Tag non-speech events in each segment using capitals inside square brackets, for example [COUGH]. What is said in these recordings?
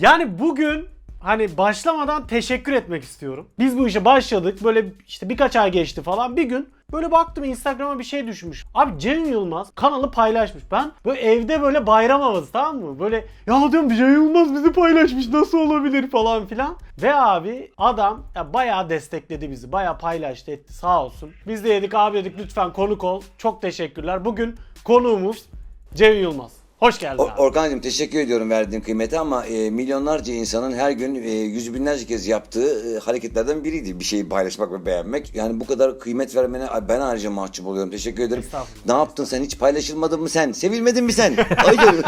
Yani bugün hani başlamadan teşekkür etmek istiyorum. Biz bu işe başladık. Böyle işte birkaç ay geçti falan. Bir gün böyle baktım Instagram'a bir şey düşmüş. Abi Cem Yılmaz kanalı paylaşmış. Ben böyle evde böyle bayram havası tamam mı? Böyle ya diyorum Cem Yılmaz bizi paylaşmış nasıl olabilir falan filan. Ve abi adam ya bayağı destekledi bizi. Bayağı paylaştı etti sağ olsun. Biz de yedik abi dedik lütfen konuk ol. Çok teşekkürler. Bugün konuğumuz Cem Yılmaz. Hoş geldin abi. Orkancığım teşekkür ediyorum verdiğin kıymeti ama e, milyonlarca insanın her gün e, yüz binlerce kez yaptığı e, hareketlerden biriydi bir şeyi paylaşmak ve beğenmek. Yani bu kadar kıymet vermene ben ayrıca mahcup oluyorum. Teşekkür ederim. Ne yaptın sen? Hiç paylaşılmadın mı sen? Sevilmedin mi sen? Hayır.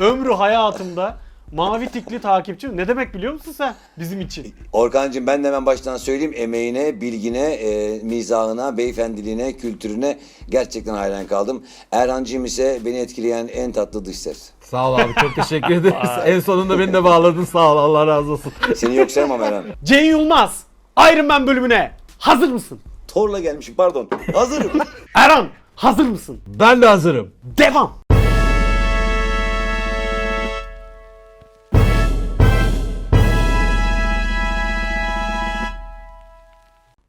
[LAUGHS] Ömrü hayatımda mavi tikli takipçi ne demek biliyor musun sen bizim için? Orkancığım ben de hemen baştan söyleyeyim emeğine, bilgine, e, mizahına, beyefendiliğine, kültürüne gerçekten hayran kaldım. Erhancığım ise beni etkileyen en tatlı dış ses. Sağ ol abi çok teşekkür [LAUGHS] ederiz. en sonunda beni de bağladın sağ ol Allah razı olsun. Seni yok sevmem Erhan. [LAUGHS] Cem Yılmaz Iron Man bölümüne hazır mısın? Thor'la gelmişim pardon. Hazırım. [LAUGHS] Erhan hazır mısın? Ben de hazırım. Devam.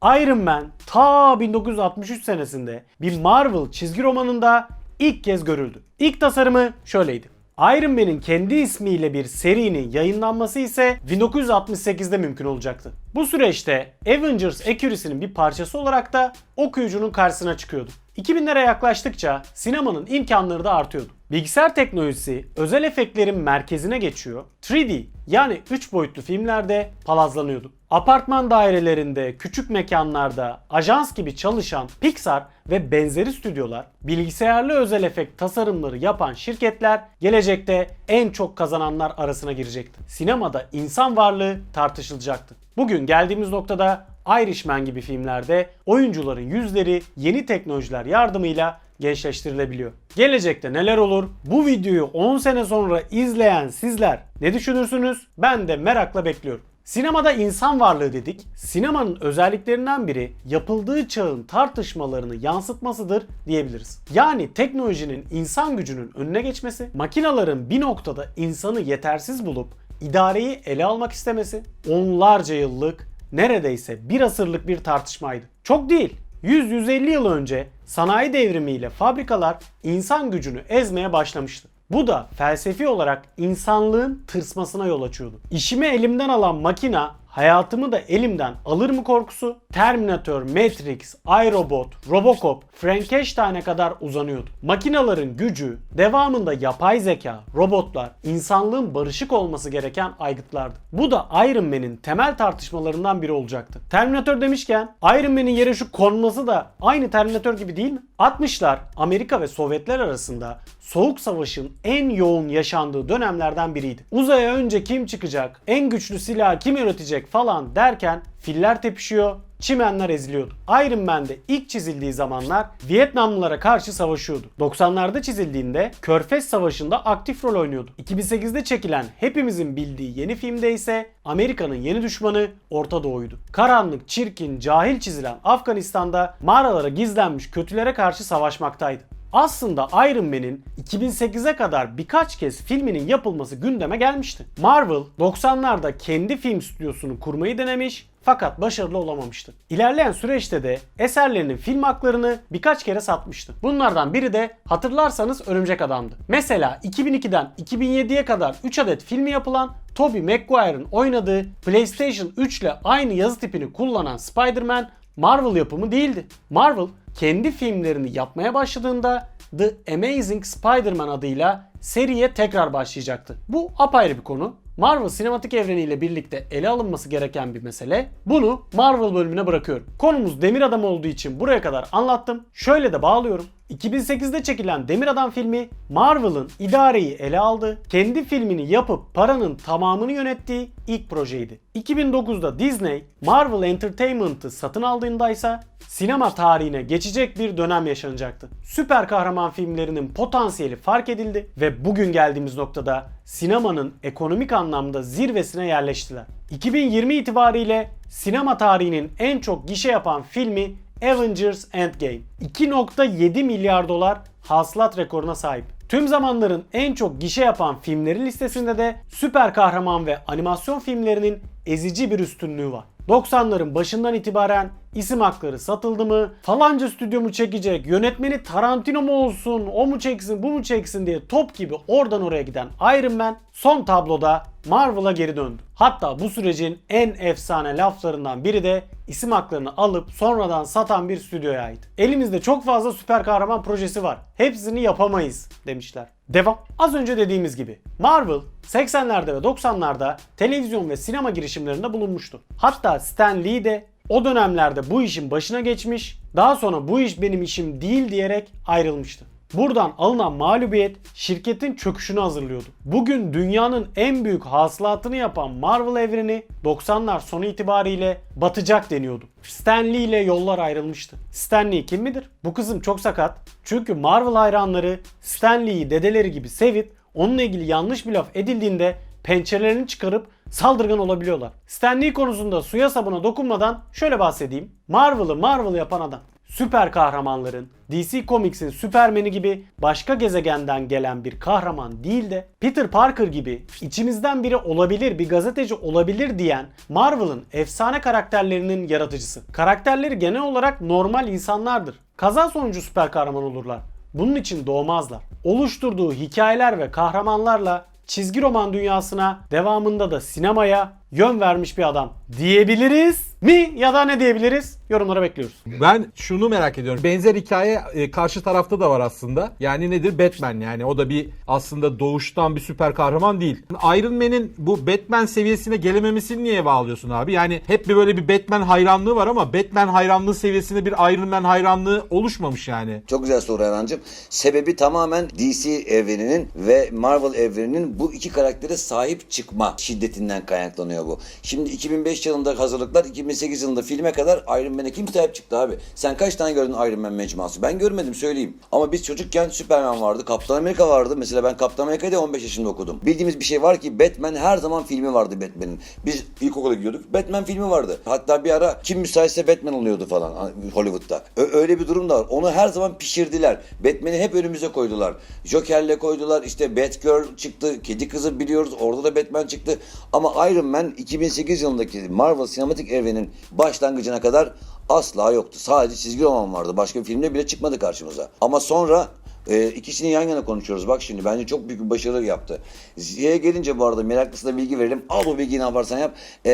Iron Man ta 1963 senesinde bir Marvel çizgi romanında ilk kez görüldü. İlk tasarımı şöyleydi. Iron Man'in kendi ismiyle bir serinin yayınlanması ise 1968'de mümkün olacaktı. Bu süreçte Avengers ekürüsünün bir parçası olarak da okuyucunun karşısına çıkıyordu. 2000'lere yaklaştıkça sinemanın imkanları da artıyordu. Bilgisayar teknolojisi özel efektlerin merkezine geçiyor. 3D yani 3 boyutlu filmlerde palazlanıyordu. Apartman dairelerinde, küçük mekanlarda, ajans gibi çalışan Pixar ve benzeri stüdyolar, bilgisayarlı özel efekt tasarımları yapan şirketler gelecekte en çok kazananlar arasına girecekti. Sinemada insan varlığı tartışılacaktı. Bugün geldiğimiz noktada Irishman gibi filmlerde oyuncuların yüzleri yeni teknolojiler yardımıyla gençleştirilebiliyor. Gelecekte neler olur? Bu videoyu 10 sene sonra izleyen sizler ne düşünürsünüz? Ben de merakla bekliyorum. Sinemada insan varlığı dedik. Sinemanın özelliklerinden biri yapıldığı çağın tartışmalarını yansıtmasıdır diyebiliriz. Yani teknolojinin insan gücünün önüne geçmesi, makinaların bir noktada insanı yetersiz bulup idareyi ele almak istemesi, onlarca yıllık neredeyse bir asırlık bir tartışmaydı. Çok değil. 100-150 yıl önce sanayi devrimiyle fabrikalar insan gücünü ezmeye başlamıştı. Bu da felsefi olarak insanlığın tırsmasına yol açıyordu. İşimi elimden alan makina hayatımı da elimden alır mı korkusu Terminator, Matrix, iRobot, Robocop, Frankenstein'e kadar uzanıyordu. Makinaların gücü, devamında yapay zeka, robotlar, insanlığın barışık olması gereken aygıtlardı. Bu da Iron Man'in temel tartışmalarından biri olacaktı. Terminator demişken Iron Man'in yere şu konması da aynı Terminator gibi değil mi? 60'lar Amerika ve Sovyetler arasında Soğuk Savaş'ın en yoğun yaşandığı dönemlerden biriydi. Uzaya önce kim çıkacak, en güçlü silahı kim üretecek falan derken filler tepişiyor, çimenler eziliyordu. Iron Man'de ilk çizildiği zamanlar Vietnamlılara karşı savaşıyordu. 90'larda çizildiğinde Körfez Savaşı'nda aktif rol oynuyordu. 2008'de çekilen hepimizin bildiği yeni filmde ise Amerika'nın yeni düşmanı Orta Doğu'ydu. Karanlık, çirkin, cahil çizilen Afganistan'da mağaralara gizlenmiş kötülere karşı savaşmaktaydı. Aslında Iron Man'in 2008'e kadar birkaç kez filminin yapılması gündeme gelmişti. Marvel 90'larda kendi film stüdyosunu kurmayı denemiş fakat başarılı olamamıştı. İlerleyen süreçte de eserlerinin film haklarını birkaç kere satmıştı. Bunlardan biri de hatırlarsanız Örümcek Adam'dı. Mesela 2002'den 2007'ye kadar 3 adet filmi yapılan Tobey Maguire'ın oynadığı PlayStation 3 ile aynı yazı tipini kullanan Spider-Man Marvel yapımı değildi. Marvel kendi filmlerini yapmaya başladığında The Amazing Spider-Man adıyla seriye tekrar başlayacaktı. Bu apayrı bir konu. Marvel sinematik evreniyle birlikte ele alınması gereken bir mesele. Bunu Marvel bölümüne bırakıyorum. Konumuz Demir Adam olduğu için buraya kadar anlattım. Şöyle de bağlıyorum. 2008'de çekilen Demir Adam filmi Marvel'ın idareyi ele aldı. Kendi filmini yapıp paranın tamamını yönettiği ilk projeydi. 2009'da Disney Marvel Entertainment'ı satın aldığında ise sinema tarihine geçecek bir dönem yaşanacaktı. Süper kahraman filmlerinin potansiyeli fark edildi ve bugün geldiğimiz noktada sinemanın ekonomik anlamda zirvesine yerleştiler. 2020 itibariyle sinema tarihinin en çok gişe yapan filmi Avengers Endgame. 2.7 milyar dolar hasılat rekoruna sahip. Tüm zamanların en çok gişe yapan filmleri listesinde de süper kahraman ve animasyon filmlerinin ezici bir üstünlüğü var. 90'ların başından itibaren isim hakları satıldı mı, falanca stüdyo mu çekecek, yönetmeni Tarantino mu olsun, o mu çeksin, bu mu çeksin diye top gibi oradan oraya giden Iron Man son tabloda Marvel'a geri döndü. Hatta bu sürecin en efsane laflarından biri de isim haklarını alıp sonradan satan bir stüdyoya ait. Elimizde çok fazla süper kahraman projesi var. Hepsini yapamayız demişler. Devam. Az önce dediğimiz gibi Marvel 80'lerde ve 90'larda televizyon ve sinema girişimlerinde bulunmuştu. Hatta Stan Lee de o dönemlerde bu işin başına geçmiş, daha sonra bu iş benim işim değil diyerek ayrılmıştı. Buradan alınan mağlubiyet şirketin çöküşünü hazırlıyordu. Bugün dünyanın en büyük hasılatını yapan Marvel evreni 90'lar sonu itibariyle batacak deniyordu. Stan Lee ile yollar ayrılmıştı. Stan Lee kim midir? Bu kızım çok sakat. Çünkü Marvel hayranları Stan Lee'yi dedeleri gibi sevip onunla ilgili yanlış bir laf edildiğinde pençelerini çıkarıp saldırgan olabiliyorlar. Stan Lee konusunda suya sabuna dokunmadan şöyle bahsedeyim. Marvel'ı Marvel yapan adam. Süper kahramanların, DC Comics'in Superman'i gibi başka gezegenden gelen bir kahraman değil de Peter Parker gibi içimizden biri olabilir, bir gazeteci olabilir diyen Marvel'ın efsane karakterlerinin yaratıcısı. Karakterleri genel olarak normal insanlardır. Kaza sonucu süper kahraman olurlar. Bunun için doğmazlar. Oluşturduğu hikayeler ve kahramanlarla çizgi roman dünyasına, devamında da sinemaya yön vermiş bir adam diyebiliriz mi ya da ne diyebiliriz? Yorumlara bekliyoruz. Ben şunu merak ediyorum. Benzer hikaye e, karşı tarafta da var aslında. Yani nedir? Batman yani. O da bir aslında doğuştan bir süper kahraman değil. Iron Man'in bu Batman seviyesine gelememesini niye bağlıyorsun abi? Yani hep bir böyle bir Batman hayranlığı var ama Batman hayranlığı seviyesinde bir Iron Man hayranlığı oluşmamış yani. Çok güzel soru Erhan'cığım. Sebebi tamamen DC evreninin ve Marvel evreninin bu iki karaktere sahip çıkma şiddetinden kaynaklanıyor bu. Şimdi 2005 yılında hazırlıklar, 2008 yılında filme kadar Iron Man'e kim sahip çıktı abi? Sen kaç tane gördün Iron Man mecmuası? Ben görmedim söyleyeyim. Ama biz çocukken Superman vardı, Kaptan Amerika vardı. Mesela ben Kaptan Amerika'yı da 15 yaşında okudum. Bildiğimiz bir şey var ki Batman her zaman filmi vardı Batman'in. Biz ilkokula gidiyorduk. Batman filmi vardı. Hatta bir ara kim müsaitse Batman oluyordu falan Hollywood'da. Ö- öyle bir durum da var. Onu her zaman pişirdiler. Batman'i hep önümüze koydular. Joker'le koydular. İşte Batgirl çıktı. Kedi kızı biliyoruz. Orada da Batman çıktı. Ama Iron Man 2008 yılındaki Marvel sinematik evrenin başlangıcına kadar asla yoktu. Sadece çizgi roman vardı. Başka bir filmde bile çıkmadı karşımıza. Ama sonra e, ikisini yan yana konuşuyoruz. Bak şimdi bence çok büyük bir başarı yaptı. Z'ye gelince bu arada meraklısına bilgi verelim. Al o bilgiyi ne yaparsan yap. E,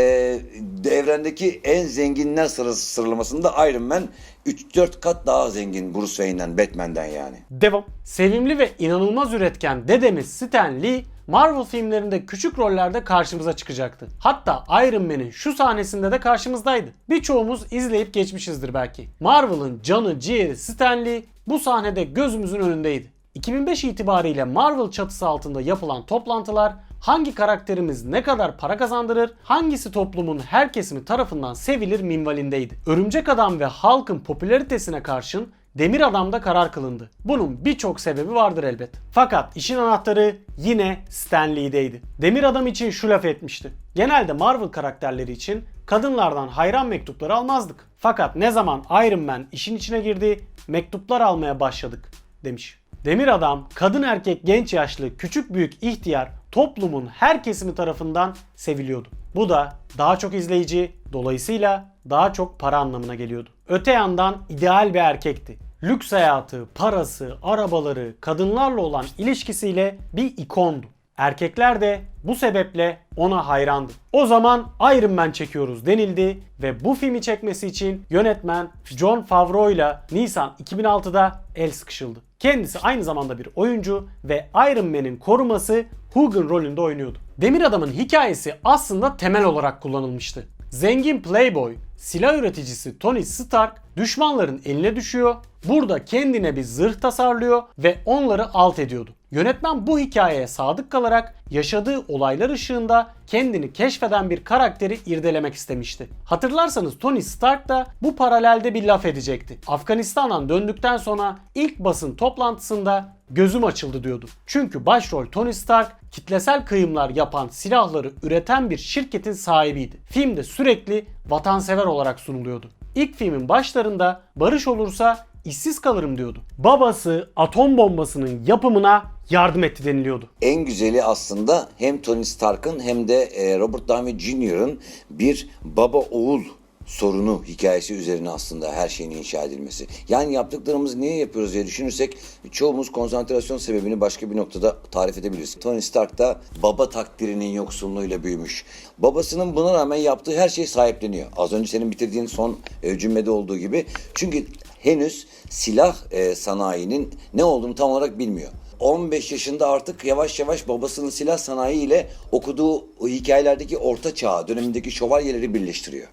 evrendeki en zenginler sırası sıralamasında Iron Man 3-4 kat daha zengin Bruce Wayne'den, Batman'den yani. Devam. Sevimli ve inanılmaz üretken dedemiz Stan Lee Marvel filmlerinde küçük rollerde karşımıza çıkacaktı. Hatta Iron Man'in şu sahnesinde de karşımızdaydı. Birçoğumuz izleyip geçmişizdir belki. Marvel'ın canı ciğeri Stan Lee bu sahnede gözümüzün önündeydi. 2005 itibariyle Marvel çatısı altında yapılan toplantılar hangi karakterimiz ne kadar para kazandırır, hangisi toplumun her kesimi tarafından sevilir minvalindeydi. Örümcek Adam ve Hulk'ın popülaritesine karşın Demir Adam'da karar kılındı. Bunun birçok sebebi vardır elbet. Fakat işin anahtarı yine Stan Lee'deydi. Demir Adam için şu laf etmişti. Genelde Marvel karakterleri için kadınlardan hayran mektupları almazdık. Fakat ne zaman Iron Man işin içine girdi, mektuplar almaya başladık demiş. Demir Adam kadın erkek genç yaşlı küçük büyük ihtiyar toplumun her kesimi tarafından seviliyordu. Bu da daha çok izleyici dolayısıyla daha çok para anlamına geliyordu. Öte yandan ideal bir erkekti. Lüks hayatı, parası, arabaları, kadınlarla olan ilişkisiyle bir ikondu. Erkekler de bu sebeple ona hayrandı. O zaman Iron Man çekiyoruz denildi ve bu filmi çekmesi için yönetmen John Favreau ile Nisan 2006'da el sıkışıldı. Kendisi aynı zamanda bir oyuncu ve Iron Man'in koruması Hogan rolünde oynuyordu. Demir Adam'ın hikayesi aslında temel olarak kullanılmıştı. Zengin playboy, silah üreticisi Tony Stark düşmanların eline düşüyor. Burada kendine bir zırh tasarlıyor ve onları alt ediyordu. Yönetmen bu hikayeye sadık kalarak yaşadığı olaylar ışığında kendini keşfeden bir karakteri irdelemek istemişti. Hatırlarsanız Tony Stark da bu paralelde bir laf edecekti. Afganistan'dan döndükten sonra ilk basın toplantısında gözüm açıldı diyordu. Çünkü başrol Tony Stark kitlesel kıyımlar yapan silahları üreten bir şirketin sahibiydi. Filmde sürekli vatansever olarak sunuluyordu. İlk filmin başlarında barış olursa işsiz kalırım diyordu. Babası atom bombasının yapımına yardım etti deniliyordu. En güzeli aslında hem Tony Stark'ın hem de e, Robert Downey Jr.'ın bir baba oğul sorunu hikayesi üzerine aslında her şeyin inşa edilmesi. Yani yaptıklarımızı niye yapıyoruz diye düşünürsek çoğumuz konsantrasyon sebebini başka bir noktada tarif edebiliriz. Tony Stark da baba takdirinin yoksunluğuyla büyümüş. Babasının buna rağmen yaptığı her şey sahipleniyor. Az önce senin bitirdiğin son e, cümlede olduğu gibi. Çünkü henüz silah e, sanayinin ne olduğunu tam olarak bilmiyor. 15 yaşında artık yavaş yavaş babasının silah sanayi ile okuduğu hikayelerdeki orta çağ dönemindeki şövalyeleri birleştiriyor.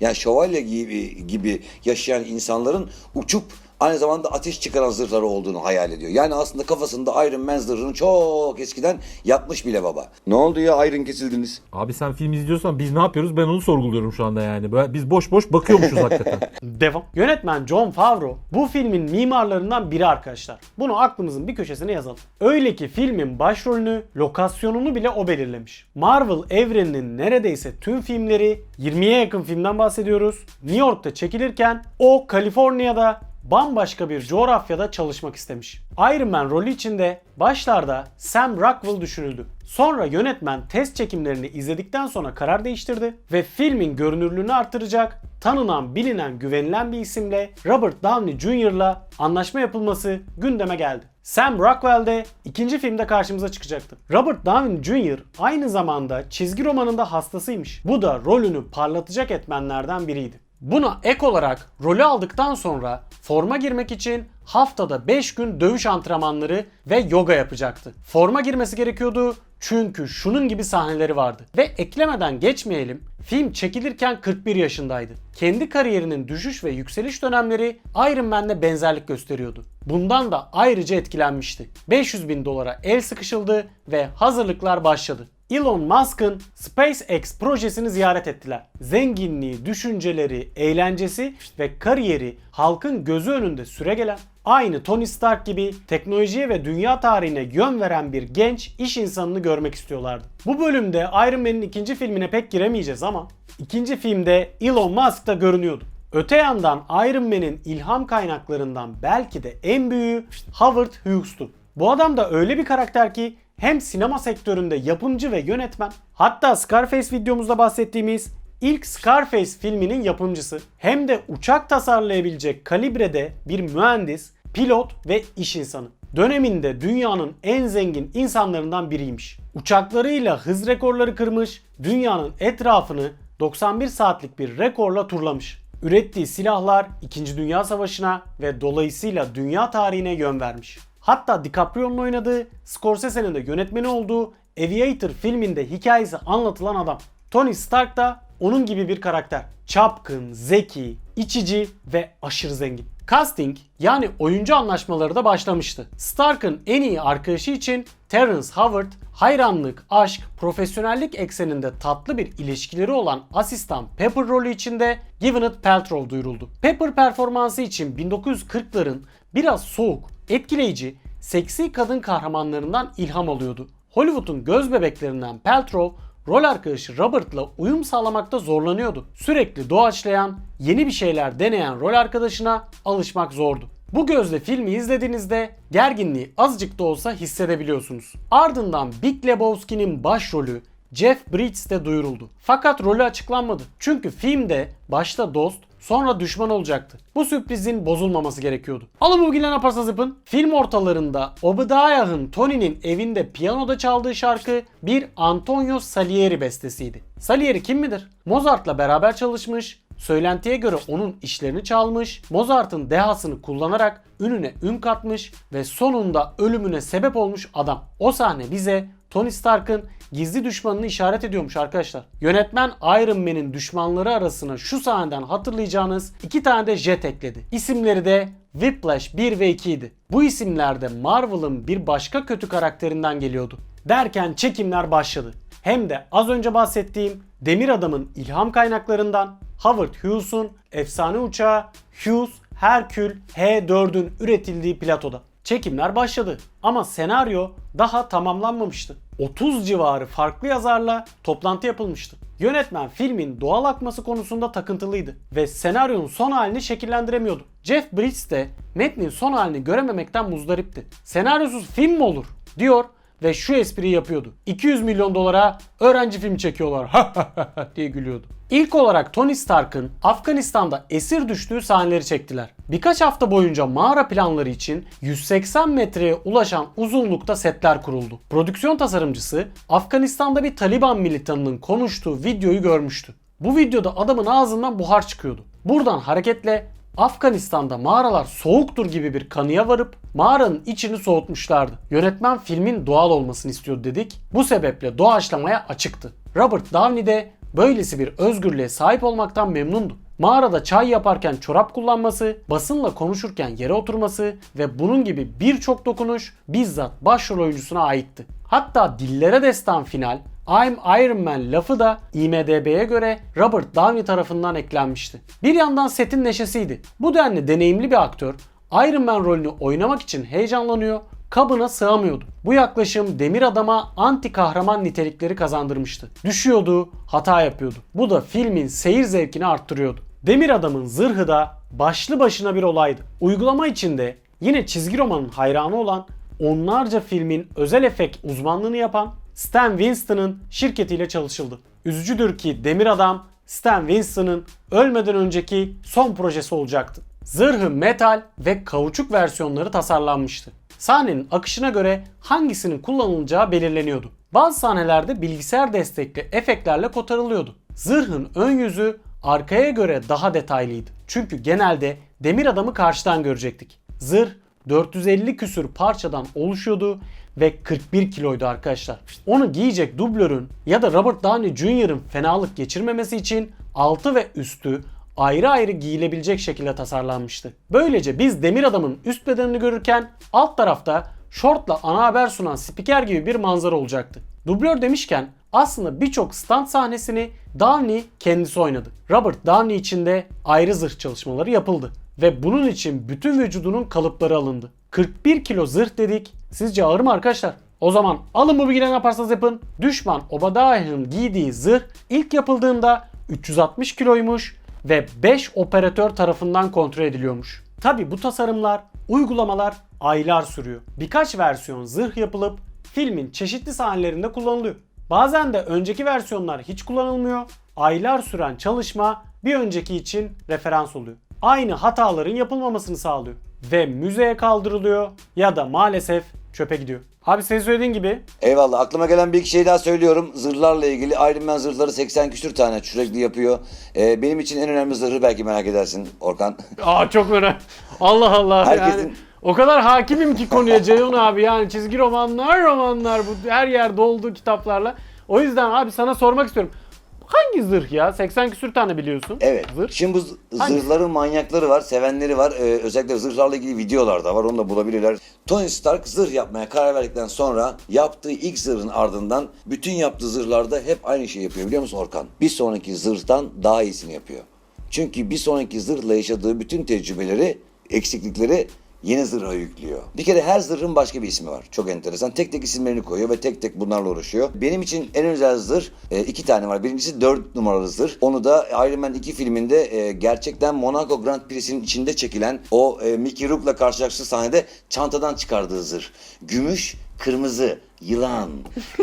Yani şövalye gibi, gibi yaşayan insanların uçup aynı zamanda ateş çıkaran zırhları olduğunu hayal ediyor. Yani aslında kafasında Iron Man zırhını çok eskiden yapmış bile baba. Ne oldu ya Iron kesildiniz? Abi sen film izliyorsan biz ne yapıyoruz ben onu sorguluyorum şu anda yani. Biz boş boş bakıyormuşuz hakikaten. [LAUGHS] Devam. Yönetmen John Favreau bu filmin mimarlarından biri arkadaşlar. Bunu aklımızın bir köşesine yazalım. Öyle ki filmin başrolünü, lokasyonunu bile o belirlemiş. Marvel evreninin neredeyse tüm filmleri 20'ye yakın filmden bahsediyoruz. New York'ta çekilirken o Kaliforniya'da bambaşka bir coğrafyada çalışmak istemiş. Iron Man rolü içinde başlarda Sam Rockwell düşünüldü. Sonra yönetmen test çekimlerini izledikten sonra karar değiştirdi ve filmin görünürlüğünü artıracak tanınan, bilinen, güvenilen bir isimle Robert Downey Jr.'la anlaşma yapılması gündeme geldi. Sam Rockwell de ikinci filmde karşımıza çıkacaktı. Robert Downey Jr. aynı zamanda çizgi romanında hastasıymış. Bu da rolünü parlatacak etmenlerden biriydi. Buna ek olarak rolü aldıktan sonra forma girmek için haftada 5 gün dövüş antrenmanları ve yoga yapacaktı. Forma girmesi gerekiyordu çünkü şunun gibi sahneleri vardı. Ve eklemeden geçmeyelim film çekilirken 41 yaşındaydı. Kendi kariyerinin düşüş ve yükseliş dönemleri Iron Man'le benzerlik gösteriyordu. Bundan da ayrıca etkilenmişti. 500 bin dolara el sıkışıldı ve hazırlıklar başladı. Elon Musk'ın SpaceX projesini ziyaret ettiler. Zenginliği, düşünceleri, eğlencesi ve kariyeri halkın gözü önünde süregelen, aynı Tony Stark gibi teknolojiye ve dünya tarihine yön veren bir genç iş insanını görmek istiyorlardı. Bu bölümde Iron Man'in ikinci filmine pek giremeyeceğiz ama ikinci filmde Elon Musk da görünüyordu. Öte yandan Iron Man'in ilham kaynaklarından belki de en büyüğü Howard Hughes'tu. Bu adam da öyle bir karakter ki hem sinema sektöründe yapımcı ve yönetmen hatta Scarface videomuzda bahsettiğimiz ilk Scarface filminin yapımcısı hem de uçak tasarlayabilecek kalibrede bir mühendis, pilot ve iş insanı. Döneminde dünyanın en zengin insanlarından biriymiş. Uçaklarıyla hız rekorları kırmış, dünyanın etrafını 91 saatlik bir rekorla turlamış. Ürettiği silahlar 2. Dünya Savaşı'na ve dolayısıyla dünya tarihine yön vermiş. Hatta DiCaprio'nun oynadığı, Scorsese'nin de yönetmeni olduğu Aviator filminde hikayesi anlatılan adam. Tony Stark da onun gibi bir karakter. Çapkın, zeki, içici ve aşırı zengin. Casting yani oyuncu anlaşmaları da başlamıştı. Stark'ın en iyi arkadaşı için Terrence Howard hayranlık, aşk, profesyonellik ekseninde tatlı bir ilişkileri olan asistan Pepper rolü içinde Gwyneth Paltrow duyuruldu. Pepper performansı için 1940'ların biraz soğuk, etkileyici, seksi kadın kahramanlarından ilham alıyordu. Hollywood'un göz bebeklerinden Paltrow rol arkadaşı Robert'la uyum sağlamakta zorlanıyordu. Sürekli doğaçlayan, yeni bir şeyler deneyen rol arkadaşına alışmak zordu. Bu gözle filmi izlediğinizde gerginliği azıcık da olsa hissedebiliyorsunuz. Ardından Big Lebowski'nin başrolü Jeff Bridges de duyuruldu. Fakat rolü açıklanmadı. Çünkü filmde başta dost sonra düşman olacaktı. Bu sürprizin bozulmaması gerekiyordu. Alın bu bilgileri yaparsanız yapın. Film ortalarında Obadiah'ın Tony'nin evinde piyanoda çaldığı şarkı bir Antonio Salieri bestesiydi. Salieri kim midir? Mozart'la beraber çalışmış, Söylentiye göre onun işlerini çalmış, Mozart'ın dehasını kullanarak ününe ün katmış ve sonunda ölümüne sebep olmuş adam. O sahne bize Tony Stark'ın gizli düşmanını işaret ediyormuş arkadaşlar. Yönetmen Iron Man'in düşmanları arasına şu sahneden hatırlayacağınız iki tane de jet ekledi. İsimleri de Whiplash 1 ve 2 idi. Bu isimler de Marvel'ın bir başka kötü karakterinden geliyordu. Derken çekimler başladı. Hem de az önce bahsettiğim Demir Adam'ın ilham kaynaklarından Howard Hughes'un efsane uçağı Hughes Herkül H4'ün üretildiği platoda. Çekimler başladı. Ama senaryo daha tamamlanmamıştı. 30 civarı farklı yazarla toplantı yapılmıştı. Yönetmen filmin doğal akması konusunda takıntılıydı ve senaryonun son halini şekillendiremiyordu. Jeff Bridges de metnin son halini görememekten muzdaripti. Senaryosuz film mi olur diyor ve şu espriyi yapıyordu. 200 milyon dolara öğrenci filmi çekiyorlar [LAUGHS] diye gülüyordu. İlk olarak Tony Stark'ın Afganistan'da esir düştüğü sahneleri çektiler. Birkaç hafta boyunca mağara planları için 180 metreye ulaşan uzunlukta setler kuruldu. Prodüksiyon tasarımcısı Afganistan'da bir Taliban militanının konuştuğu videoyu görmüştü. Bu videoda adamın ağzından buhar çıkıyordu. Buradan hareketle Afganistan'da mağaralar soğuktur gibi bir kanıya varıp mağaranın içini soğutmuşlardı. Yönetmen filmin doğal olmasını istiyordu dedik. Bu sebeple doğaçlamaya açıktı. Robert Downey de böylesi bir özgürlüğe sahip olmaktan memnundu. Mağarada çay yaparken çorap kullanması, basınla konuşurken yere oturması ve bunun gibi birçok dokunuş bizzat başrol oyuncusuna aitti. Hatta dillere destan final I'm Iron Man lafı da IMDB'ye göre Robert Downey tarafından eklenmişti. Bir yandan setin neşesiydi. Bu denli deneyimli bir aktör Iron Man rolünü oynamak için heyecanlanıyor, kabına sığamıyordu. Bu yaklaşım Demir Adam'a anti kahraman nitelikleri kazandırmıştı. Düşüyordu, hata yapıyordu. Bu da filmin seyir zevkini arttırıyordu. Demir Adam'ın zırhı da başlı başına bir olaydı. Uygulama içinde yine çizgi romanın hayranı olan onlarca filmin özel efekt uzmanlığını yapan Stan Winston'ın şirketiyle çalışıldı. Üzücüdür ki Demir Adam Stan Winston'ın ölmeden önceki son projesi olacaktı. Zırhı metal ve kauçuk versiyonları tasarlanmıştı. Sahnenin akışına göre hangisinin kullanılacağı belirleniyordu. Bazı sahnelerde bilgisayar destekli efektlerle kotarılıyordu. Zırhın ön yüzü arkaya göre daha detaylıydı. Çünkü genelde demir adamı karşıdan görecektik. Zırh 450 küsür parçadan oluşuyordu ve 41 kiloydu arkadaşlar. Onu giyecek dublörün ya da Robert Downey Jr.'ın fenalık geçirmemesi için altı ve üstü ayrı ayrı giyilebilecek şekilde tasarlanmıştı. Böylece biz demir adamın üst bedenini görürken alt tarafta şortla ana haber sunan spiker gibi bir manzara olacaktı. Dublör demişken aslında birçok stand sahnesini Downey kendisi oynadı. Robert Downey için de ayrı zırh çalışmaları yapıldı ve bunun için bütün vücudunun kalıpları alındı. 41 kilo zırh dedik. Sizce ağır mı arkadaşlar? O zaman alın bu bilgileri yaparsanız yapın. Düşman Obadiah'ın giydiği zırh ilk yapıldığında 360 kiloymuş ve 5 operatör tarafından kontrol ediliyormuş. Tabi bu tasarımlar, uygulamalar aylar sürüyor. Birkaç versiyon zırh yapılıp filmin çeşitli sahnelerinde kullanılıyor. Bazen de önceki versiyonlar hiç kullanılmıyor. Aylar süren çalışma bir önceki için referans oluyor. Aynı hataların yapılmamasını sağlıyor. Ve müzeye kaldırılıyor ya da maalesef çöpe gidiyor. Abi senin söylediğin gibi Eyvallah. Aklıma gelen bir iki şey daha söylüyorum. Zırhlarla ilgili Iron Man zırhları 80 küsür tane sürekli yapıyor. Ee, benim için en önemli zırhı belki merak edersin Orkan. Aa çok önemli. Allah Allah Herkesin- yani. O kadar hakimim ki konuya Ceyhun abi yani çizgi romanlar romanlar bu her yer doldu kitaplarla. O yüzden abi sana sormak istiyorum. Hangi zırh ya? 80 küsür tane biliyorsun. Evet. Zırh. Şimdi bu z- Hangisi? zırhların manyakları var, sevenleri var. Ee, özellikle zırhlarla ilgili videolar da var. Onu da bulabilirler. Tony Stark zırh yapmaya karar verdikten sonra yaptığı ilk zırhın ardından bütün yaptığı zırhlarda hep aynı şey yapıyor biliyor musun Orkan? Bir sonraki zırhtan daha iyisini yapıyor. Çünkü bir sonraki zırhla yaşadığı bütün tecrübeleri, eksiklikleri yeni zırha yüklüyor. Bir kere her zırhın başka bir ismi var. Çok enteresan. Tek tek isimlerini koyuyor ve tek tek bunlarla uğraşıyor. Benim için en özel zırh e, iki tane var. Birincisi 4 numaralı zırh. Onu da Iron Man 2 filminde e, gerçekten Monaco Grand Prix'sinin içinde çekilen o e, Mickey Rourke'la karşılaştığı sahnede çantadan çıkardığı zırh. Gümüş, kırmızı, yılan.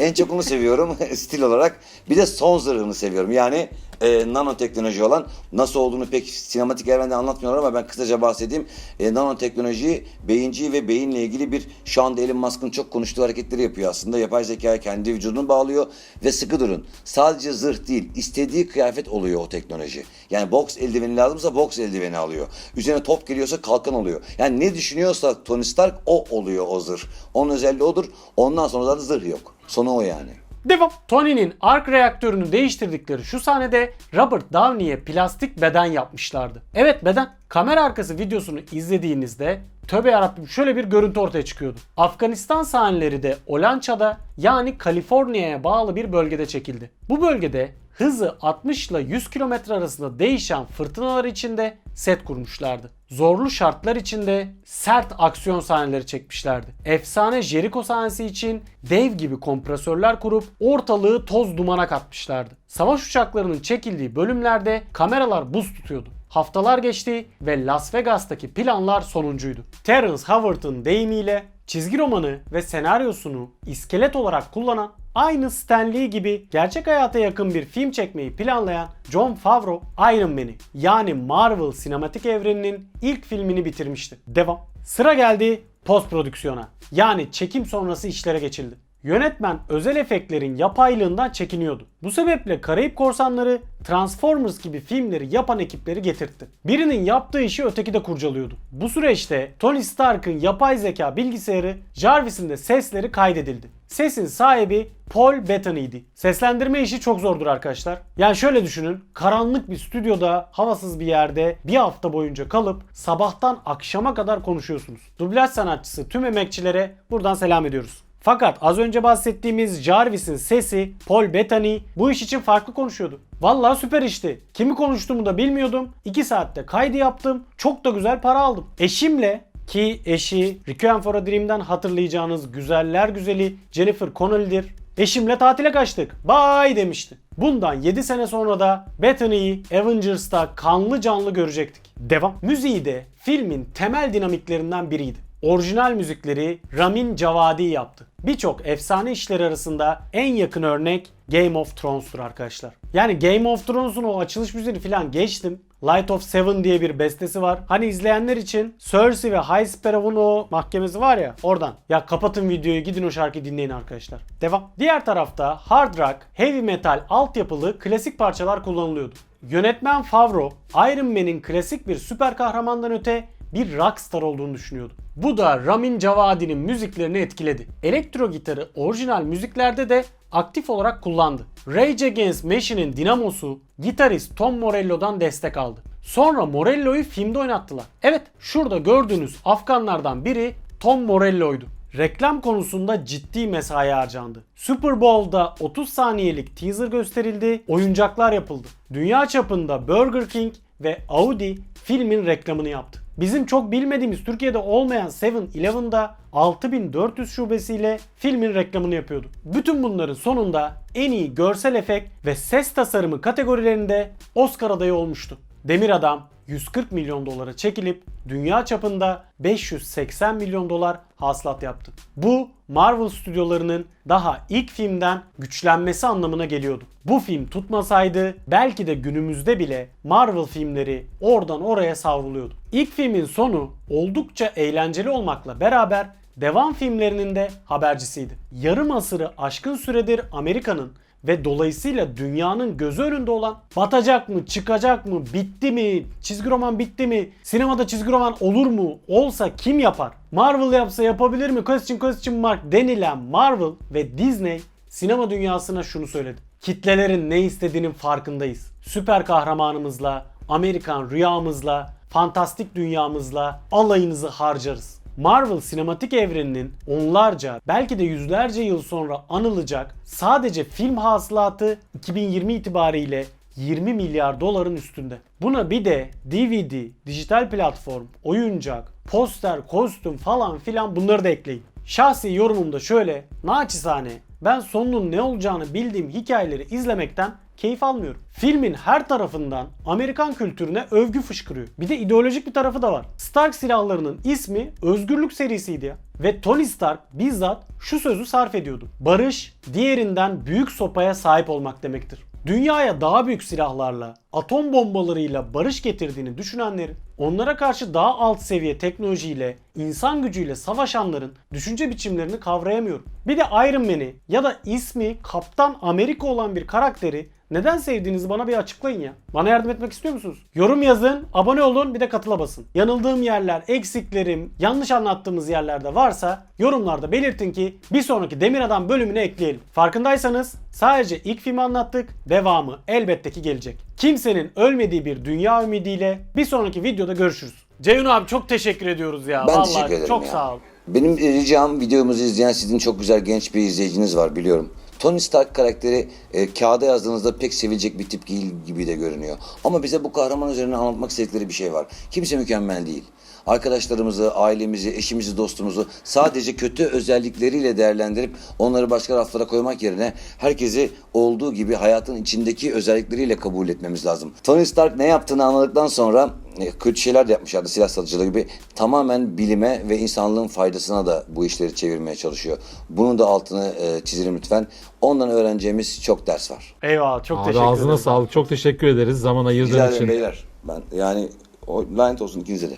en çok onu seviyorum [LAUGHS] stil olarak. Bir de son zırhını seviyorum. Yani e, nanoteknoloji olan nasıl olduğunu pek sinematik evrende anlatmıyorlar ama ben kısaca bahsedeyim. E, nanoteknoloji beyinciği ve beyinle ilgili bir şu anda Elon Musk'ın çok konuştuğu hareketleri yapıyor aslında. Yapay zekaya kendi vücudunu bağlıyor ve sıkı durun. Sadece zırh değil istediği kıyafet oluyor o teknoloji. Yani boks eldiveni lazımsa boks eldiveni alıyor. Üzerine top geliyorsa kalkan oluyor. Yani ne düşünüyorsa Tony Stark o oluyor o zırh. Onun özelliği odur. Ondan sonra da zırh yok. Sonu o yani. Devam. Tony'nin ark reaktörünü değiştirdikleri şu sahnede Robert Downey'e plastik beden yapmışlardı. Evet beden. Kamera arkası videosunu izlediğinizde tövbe yarabbim şöyle bir görüntü ortaya çıkıyordu. Afganistan sahneleri de Olança'da yani Kaliforniya'ya bağlı bir bölgede çekildi. Bu bölgede hızı 60 ile 100 km arasında değişen fırtınalar içinde set kurmuşlardı. Zorlu şartlar içinde sert aksiyon sahneleri çekmişlerdi. Efsane Jericho sahnesi için dev gibi kompresörler kurup ortalığı toz dumana katmışlardı. Savaş uçaklarının çekildiği bölümlerde kameralar buz tutuyordu. Haftalar geçti ve Las Vegas'taki planlar sonuncuydu. Terence Howard'ın deyimiyle çizgi romanı ve senaryosunu iskelet olarak kullanan aynı Stan Lee gibi gerçek hayata yakın bir film çekmeyi planlayan John Favreau Iron Man'i yani Marvel sinematik evreninin ilk filmini bitirmişti. Devam. Sıra geldi post prodüksiyona yani çekim sonrası işlere geçildi. Yönetmen özel efektlerin yapaylığından çekiniyordu. Bu sebeple Karayip Korsanları Transformers gibi filmleri yapan ekipleri getirtti. Birinin yaptığı işi öteki de kurcalıyordu. Bu süreçte Tony Stark'ın yapay zeka bilgisayarı Jarvis'in de sesleri kaydedildi. Sesin sahibi Paul Bettany'di. Seslendirme işi çok zordur arkadaşlar. Yani şöyle düşünün. Karanlık bir stüdyoda, havasız bir yerde bir hafta boyunca kalıp sabahtan akşama kadar konuşuyorsunuz. Dublaj sanatçısı tüm emekçilere buradan selam ediyoruz. Fakat az önce bahsettiğimiz Jarvis'in sesi Paul Bettany bu iş için farklı konuşuyordu. Vallahi süper işti. Kimi konuştuğumu da bilmiyordum. 2 saatte kaydı yaptım. Çok da güzel para aldım. Eşimle ki eşi Requiem for a Dream'den hatırlayacağınız güzeller güzeli Jennifer Connelly'dir. Eşimle tatile kaçtık. Bye demişti. Bundan 7 sene sonra da Bethany'yi Avengers'ta kanlı canlı görecektik. Devam. Müziği de filmin temel dinamiklerinden biriydi. Orijinal müzikleri Ramin Javadi yaptı. Birçok efsane işleri arasında en yakın örnek Game of Thrones'tur arkadaşlar. Yani Game of Thrones'un o açılış müziğini falan geçtim. Light of Seven diye bir bestesi var. Hani izleyenler için Cersei ve High Sparrow'un o mahkemesi var ya oradan. Ya kapatın videoyu gidin o şarkıyı dinleyin arkadaşlar. Devam. Diğer tarafta hard rock, heavy metal altyapılı klasik parçalar kullanılıyordu. Yönetmen Favreau, Iron Man'in klasik bir süper kahramandan öte bir rockstar olduğunu düşünüyordu. Bu da Ramin Javadi'nin müziklerini etkiledi. Elektro gitarı orijinal müziklerde de aktif olarak kullandı. Rage Against Machine'in dinamosu gitarist Tom Morello'dan destek aldı. Sonra Morello'yu filmde oynattılar. Evet şurada gördüğünüz Afganlardan biri Tom Morello'ydu. Reklam konusunda ciddi mesai harcandı. Super Bowl'da 30 saniyelik teaser gösterildi, oyuncaklar yapıldı. Dünya çapında Burger King ve Audi filmin reklamını yaptı. Bizim çok bilmediğimiz Türkiye'de olmayan 7-Eleven'da 6400 şubesiyle filmin reklamını yapıyordu. Bütün bunların sonunda en iyi görsel efekt ve ses tasarımı kategorilerinde Oscar adayı olmuştu. Demir Adam 140 milyon dolara çekilip dünya çapında 580 milyon dolar hasılat yaptı. Bu Marvel stüdyolarının daha ilk filmden güçlenmesi anlamına geliyordu. Bu film tutmasaydı belki de günümüzde bile Marvel filmleri oradan oraya savruluyordu. İlk filmin sonu oldukça eğlenceli olmakla beraber devam filmlerinin de habercisiydi. Yarım asırı aşkın süredir Amerika'nın ve dolayısıyla dünyanın gözü önünde olan batacak mı, çıkacak mı, bitti mi, çizgi roman bitti mi, sinemada çizgi roman olur mu, olsa kim yapar? Marvel yapsa yapabilir mi? Question question mark denilen Marvel ve Disney sinema dünyasına şunu söyledi. Kitlelerin ne istediğinin farkındayız. Süper kahramanımızla, Amerikan rüyamızla, fantastik dünyamızla alayınızı harcarız. Marvel sinematik evreninin onlarca belki de yüzlerce yıl sonra anılacak sadece film hasılatı 2020 itibariyle 20 milyar doların üstünde. Buna bir de DVD, dijital platform, oyuncak, poster, kostüm falan filan bunları da ekleyin. Şahsi yorumumda şöyle, naçizane ben sonunun ne olacağını bildiğim hikayeleri izlemekten keyif almıyorum. Filmin her tarafından Amerikan kültürüne övgü fışkırıyor. Bir de ideolojik bir tarafı da var. Stark silahlarının ismi Özgürlük serisiydi ya. Ve Tony Stark bizzat şu sözü sarf ediyordu. Barış diğerinden büyük sopaya sahip olmak demektir. Dünyaya daha büyük silahlarla, atom bombalarıyla barış getirdiğini düşünenlerin, onlara karşı daha alt seviye teknolojiyle, insan gücüyle savaşanların düşünce biçimlerini kavrayamıyorum. Bir de Iron Man'i ya da ismi Kaptan Amerika olan bir karakteri neden sevdiğinizi bana bir açıklayın ya. Bana yardım etmek istiyor musunuz? Yorum yazın, abone olun, bir de katıla basın. Yanıldığım yerler, eksiklerim, yanlış anlattığımız yerlerde varsa yorumlarda belirtin ki bir sonraki Demir Adam bölümüne ekleyelim. Farkındaysanız sadece ilk filmi anlattık, devamı elbette ki gelecek. Kimsenin ölmediği bir dünya ümidiyle bir sonraki videoda görüşürüz. Ceyhun abi çok teşekkür ediyoruz ya. Ben Vallahi teşekkür ederim çok ya. sağ ol. Benim e, ricam videomuzu izleyen sizin çok güzel genç bir izleyiciniz var biliyorum. Tony Stark karakteri e, kağıda yazdığınızda pek sevilecek bir tip değil gibi de görünüyor. Ama bize bu kahraman üzerine anlatmak istedikleri bir şey var. Kimse mükemmel değil. Arkadaşlarımızı, ailemizi, eşimizi, dostumuzu sadece kötü özellikleriyle değerlendirip onları başka raflara koymak yerine herkesi olduğu gibi hayatın içindeki özellikleriyle kabul etmemiz lazım. Tony Stark ne yaptığını anladıktan sonra e, kötü şeyler de yapmışlardı silah satıcılığı gibi. Tamamen bilime ve insanlığın faydasına da bu işleri çevirmeye çalışıyor. Bunun da altını e, çizelim lütfen. Ondan öğreneceğimiz çok ders var. Eyvallah çok Abi teşekkür ağzına ederim. sağlık. Çok teşekkür ederiz zaman ayırdığın için. beyler. Ben yani o lanet olsun ikinize de.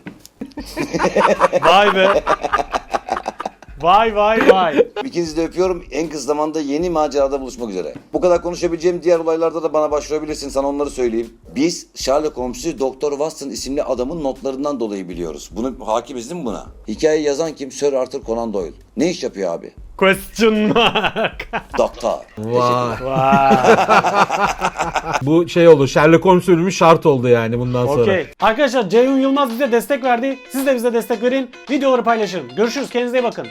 Vay be. Vay vay vay. İkinizi de öpüyorum. En kısa zamanda yeni macerada buluşmak üzere. Bu kadar konuşabileceğim diğer olaylarda da bana başvurabilirsin. Sana onları söyleyeyim. Biz Sherlock Holmes'u Doktor Watson isimli adamın notlarından dolayı biliyoruz. Bunu hakimiz değil mi buna? Hikayeyi yazan kim? Sir Arthur Conan Doyle. Ne iş yapıyor abi? Question mark. [LAUGHS] Doktor. Vay. [LAUGHS] Bu şey oldu. Sherlock Holmes bölümü şart oldu yani bundan sonra. Okey. Arkadaşlar Ceyhun Yılmaz bize destek verdi. Siz de bize destek verin. Videoları paylaşın. Görüşürüz. Kendinize iyi bakın.